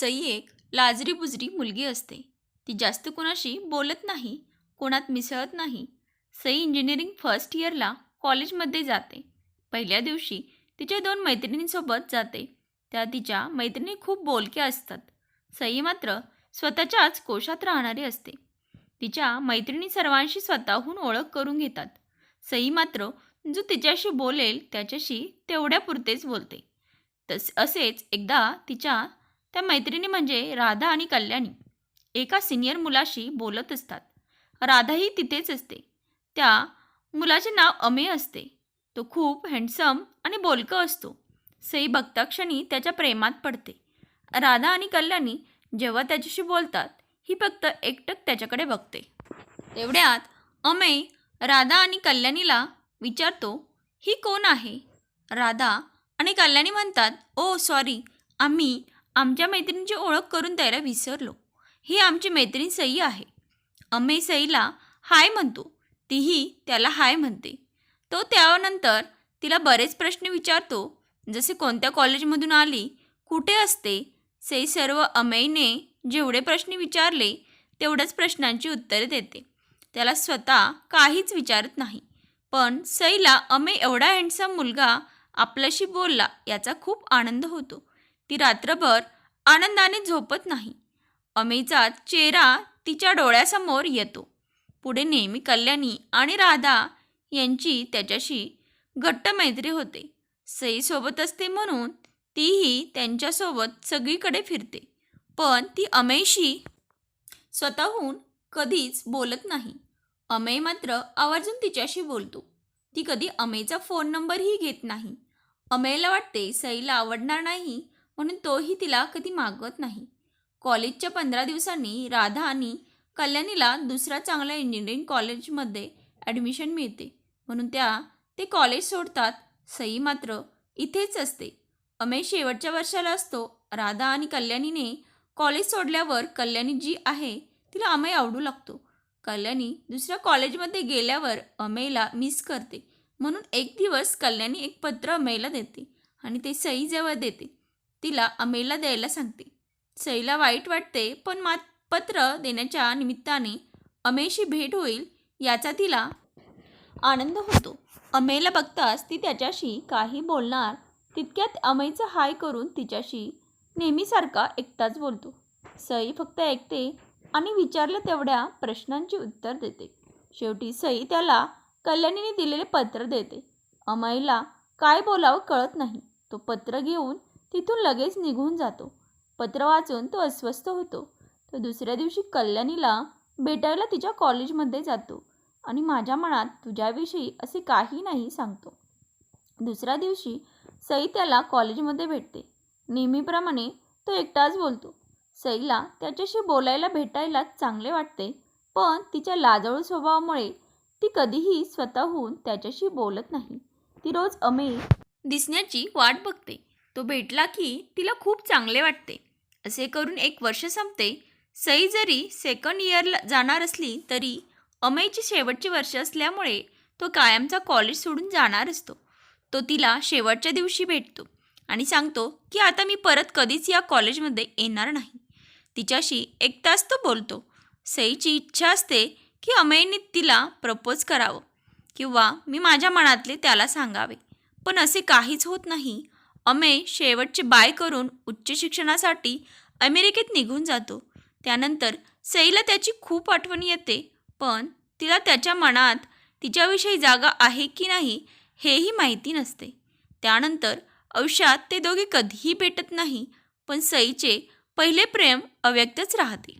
सई एक लाजरी बुजरी मुलगी असते. ती जास्त कोणाशी बोलत नाही कोणात मिसळत नाही. सई इंजिनिअरिंग फर्स्ट इयरला कॉलेजमध्ये जाते. पहिल्या दिवशी तिच्या दोन मैत्रिणींसोबत जाते. त्या तिच्या मैत्रिणी खूप बोलक्या असतात. सई मात्र स्वतःच्याच कोशात राहणारी असते. तिच्या मैत्रिणी सर्वांशी स्वतःहून ओळख करून घेतात. सई मात्र जो तिच्याशी बोलेल त्याच्याशी तेवढ्यापुरतेच बोलते. तस असेच एकदा तिच्या त्या मैत्रिणी म्हणजे राधा आणि कल्याणी. एका सिनियर मुलाशी बोलत असतात. राधाही तिथेच असते. त्या मुलाचे नाव अमे असते. तो खूप हँडसम आणि बोलकं असतो. सई बघताक्षणी त्याच्या प्रेमात पडते. राधा आणि कल्याणी जेव्हा त्याच्याशी बोलतात ही फक्त एकटक त्याच्याकडे बघते. तेवढ्यात अमे राधा आणि कल्याणीला विचारतो ही कोण आहे? राधा आणि कल्याणी म्हणतात ओ सॉरी आम्ही आमच्या मैत्रिणीची ओळख करून द्यायला विसरलो. ही आमची मैत्रीण सई आहे. अमेय सईला हाय म्हणतो. तीही त्याला हाय म्हणते. तो त्यानंतर तिला बरेच प्रश्न विचारतो. जसे कोणत्या कॉलेजमधून आली? कुठे असते? सई सर्व अमेयने जेवढे प्रश्न विचारले तेवढ्याच प्रश्नांची उत्तरे देते. त्याला स्वतः काहीच विचारत नाही. पण सईला अमेय एवढा हँडसम मुलगा आपल्याशी बोलला याचा खूप आनंद होतो. ती रात्रभर आनंदाने झोपत नाही. अमेयचा चेहरा तिच्या डोळ्यासमोर येतो. पुढे नेहमी कल्याणी आणि राधा यांची त्याच्याशी घट्ट मैत्री होते. सईसोबत असते म्हणून तीही त्यांच्यासोबत सगळीकडे फिरते. पण ती अमेयशी स्वतःहून कधीच बोलत नाही. अमेय मात्र आवर्जून तिच्याशी बोलतो. ती कधी अमेयचा फोन नंबरही घेत नाही. अमेयला वाटते सईला आवडणार नाही म्हणून तोही तिला कधी मागवत नाही. कॉलेजच्या पंधरा दिवसांनी राधा आणि कल्याणीला दुसऱ्या चांगल्या इंजिनिअरिंग कॉलेजमध्ये ॲडमिशन मिळते. म्हणून त्या ते कॉलेज सोडतात. सई मात्र इथेच असते. अमेय शेवटच्या वर्षाला असतो. राधा आणि कल्याणीने कॉलेज सोडल्यावर कल्याणी जी आहे तिला अमय आवडू लागतो. कल्याणी दुसऱ्या कॉलेजमध्ये गेल्यावर अमेयला मिस करते. म्हणून एक दिवस कल्याणी एक पत्र अमेयला देते आणि ते सईजवळ देते. तिला अमेला द्यायला सांगते. सईला वाईट वाटते पण मा पत्र देण्याच्या निमित्ताने अमेयशी भेट होईल याचा तिला आनंद होतो. अमेला बघताच ती त्याच्याशी काही बोलणार तितक्यात अमेचं हाय करून तिच्याशी नेहमीसारखा एकटाच बोलतो. सई फक्त ऐकते आणि विचारलं तेवढ्या प्रश्नांची उत्तर देते. शेवटी सई त्याला कल्याणीने दिलेले पत्र देते. अमयला काय बोलावं कळत नाही. तो पत्र घेऊन तिथून लगेच निघून जातो. पत्र वाचून तो अस्वस्थ होतो. तो दुसऱ्या दिवशी कल्याणीला भेटायला तिच्या कॉलेजमध्ये जातो आणि माझ्या मनात तुझ्याविषयी असे काही नाही सांगतो. दुसऱ्या दिवशी सई त्याला कॉलेजमध्ये भेटते. नेहमीप्रमाणे तो एकटाच बोलतो. सईला त्याच्याशी बोलायला भेटायला चांगले वाटते पण तिच्या लाजळू स्वभावामुळे ती कधीही स्वतःहून त्याच्याशी बोलत नाही. ती रोज अमेय दिसण्याची वाट बघते. तो भेटला की तिला खूप चांगले वाटते. असे करून एक वर्ष संपते. सई जरी सेकंड इयरला जाणार असली तरी अमयची शेवटची वर्ष असल्यामुळे तो कायमचा कॉलेज सोडून जाणार असतो. तो तिला शेवटच्या दिवशी भेटतो आणि सांगतो की आता मी परत कधीच या कॉलेजमध्ये येणार नाही. तिच्याशी एक तास तो बोलतो. सईची इच्छा असते की अमयने तिला प्रपोज करावं किंवा मी माझ्या मनातले त्याला सांगावे. पण असे काहीच होत नाही. अमेय शेवटचे बाय करून उच्च शिक्षणासाठी अमेरिकेत निघून जातो. त्यानंतर सईला त्याची खूप आठवण येते पण तिला त्याच्या मनात तिच्याविषयी जागा आहे की नाही हेही माहिती नसते. त्यानंतर आयुष्यात ते दोघे कधीही भेटत नाही पण सईचे पहिले प्रेम अव्यक्तच राहते.